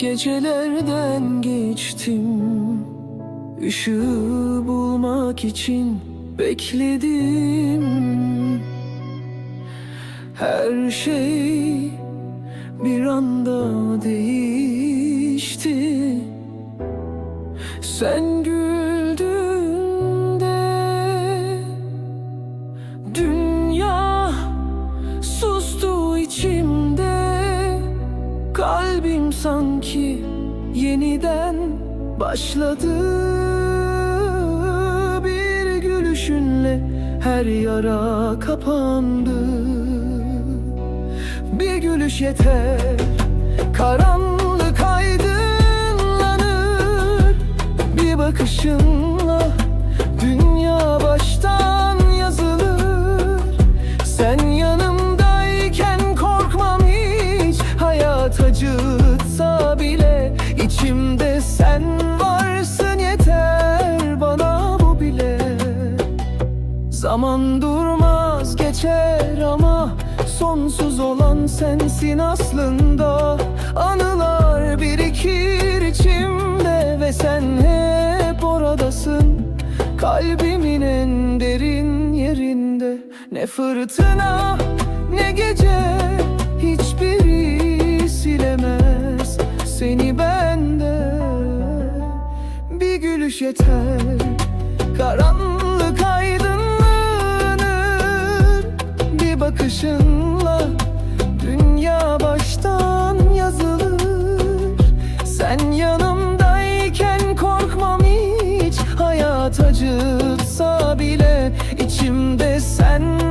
gecelerden geçtim. Işığı bulmak için bekledim. Her şey bir anda değişti. Sen güldüğünde sanki yeniden başladı. Bir gülüşünle her yara kapandı. Bir gülüş yeter Karanlık aydınlanır. Bir bakışınla Zaman durmaz geçer ama Sonsuz olan sensin aslında. Anılar birikir içimde Ve sen hep oradasın. Kalbimin en derin yerinde. Ne fırtına ne gece Hiçbiri silemez seni benden. Bir gülüş yeter Karanlık Hayat acıtsa bile içimde sen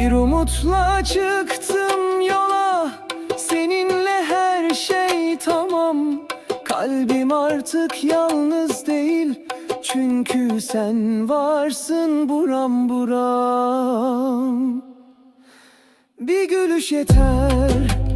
Bir umutla çıktım yola. Seninle her şey tamam. Kalbim artık yalnız değil. Çünkü sen varsın buram buram. Bir gülüş yeter